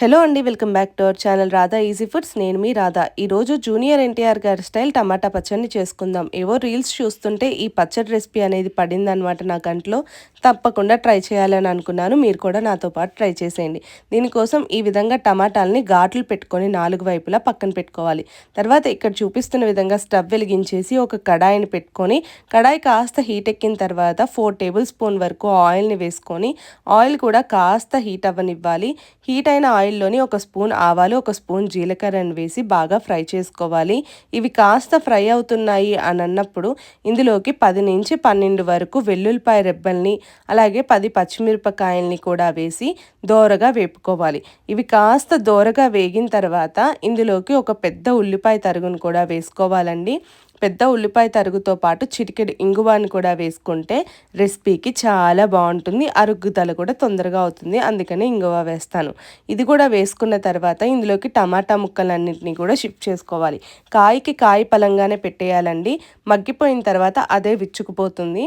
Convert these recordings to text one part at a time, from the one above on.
Hello అండి welcome back to our channel Radha easy foods. నేను మీ రాధా. ఈరోజు జూనియర్ ఎన్టీఆర్ గారి స్టైల్ టమాటా పచ్చడిని చేసుకుందాం. ఏవో రీల్స్ చూస్తుంటే ఈ పచ్చడి రెసిపీ అనేది పడిందనమాట నా కంట్లో. తప్పకుండా ట్రై చేయాలని అనుకున్నాను. మీరు కూడా నాతో పాటు ట్రై చేసేయండి. దీనికోసం ఈ విధంగా టమాటాలని ఘాట్లు పెట్టుకొని నాలుగు వైపులా పక్కన పెట్టుకోవాలి. తర్వాత ఇక్కడ చూపిస్తున్న విధంగా స్టవ్ వెలిగించేసి ఒక కడాయిని పెట్టుకొని కడాయి కాస్త హీట్ ఎక్కిన తర్వాత ఫోర్ టేబుల్ స్పూన్ వరకు ఆయిల్ని వేసుకొని ఆయిల్ కూడా కాస్త హీట్ అవ్వనివ్వాలి. హీట్ అయిన ఆయిల్ ఆయిల్లోని ఒక స్పూన్ ఆవాలు ఒక స్పూన్ జీలకర్రను వేసి బాగా ఫ్రై చేసుకోవాలి. ఇవి కాస్త ఫ్రై అవుతున్నాయి అని అన్నప్పుడు ఇందులోకి పది నుంచి పన్నెండు వరకు వెల్లుల్లిపాయ రెబ్బల్ని అలాగే పది పచ్చిమిరపకాయల్ని కూడా వేసి దోరగా వేపుకోవాలి. ఇవి కాస్త దోరగా వేగిన తర్వాత ఇందులోకి ఒక పెద్ద ఉల్లిపాయ తరుగును కూడా వేసుకోవాలండి. పెద్ద ఉల్లిపాయ తరుగుతో పాటు చిటికెడు ఇంగువాని కూడా వేసుకుంటే రెసిపీకి చాలా బాగుంటుంది. అరుగుదల కూడా తొందరగా అవుతుంది. అందుకని ఇంగువ వేస్తాను. ఇది కూడా వేసుకున్న తర్వాత ఇందులోకి టమాటా ముక్కలన్నింటినీ కూడా షిఫ్ట్ చేసుకోవాలి. కాయకి కాయ పలంగానే పెట్టేయాలండి. మగ్గిపోయిన తర్వాత అదే విచ్చుకుపోతుంది.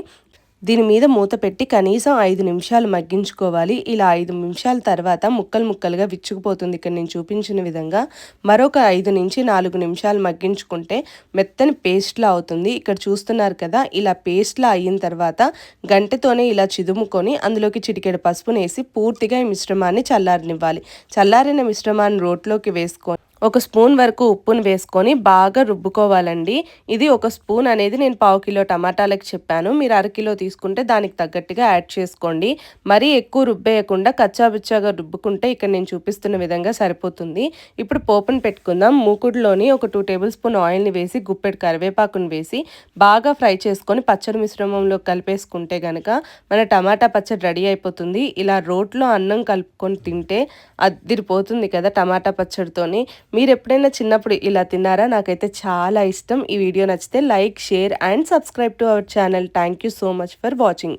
దీని మీద మూత పెట్టి కనీసం ఐదు నిమిషాలు మగ్గించుకోవాలి. ఇలా ఐదు నిమిషాల తర్వాత ముక్కలు ముక్కలుగా విచ్చుకుపోతుంది. ఇక్కడ నేను చూపించిన విధంగా మరొక ఐదు నుంచి నాలుగు నిమిషాలు మగ్గించుకుంటే మెత్తని పేస్ట్లా అవుతుంది. ఇక్కడ చూస్తున్నారు కదా ఇలా పేస్ట్లా అయిన తర్వాత గంటతోనే ఇలా చిదుముకొని అందులోకి చిటికెడు పసుపునేసి పూర్తిగా ఈ మిశ్రమాన్ని చల్లారనివ్వాలి. చల్లారిన మిశ్రమాన్ని రోట్లోకి వేసుకొని ఒక స్పూన్ వరకు ఉప్పును వేసుకొని బాగా రుబ్బుకోవాలండి. ఇది ఒక స్పూన్ అనేది నేను పావు కిలో టమాటాలకు చెప్పాను. మీరు అరకిలో తీసుకుంటే దానికి తగ్గట్టుగా యాడ్ చేసుకోండి. మరీ ఎక్కువ రుబ్బేయకుండా కచ్చాబిచ్చాగా రుబ్బుకుంటే ఇక్కడ నేను చూపిస్తున్న విధంగా సరిపోతుంది. ఇప్పుడు పోపును పెట్టుకుందాం. మూకుడులోని ఒక టూ టేబుల్ స్పూన్ ఆయిల్ని వేసి గుప్పెడు కరివేపాకును వేసి బాగా ఫ్రై చేసుకొని పచ్చడి మిశ్రమంలో కలిపేసుకుంటే కనుక మన టమాటా పచ్చడి రెడీ అయిపోతుంది. ఇలా రోట్లో అన్నం కలుపుకొని తింటే అదిరిపోతుంది కదా టమాటా పచ్చడితోని. మీరు ఎప్పుడైనా చిన్నప్పుడు ఇలా తిన్నారా? నాకైతే చాలా ఇష్టం. ఈ వీడియో నచ్చితే like share and subscribe to our channel. Thank you so much for watching.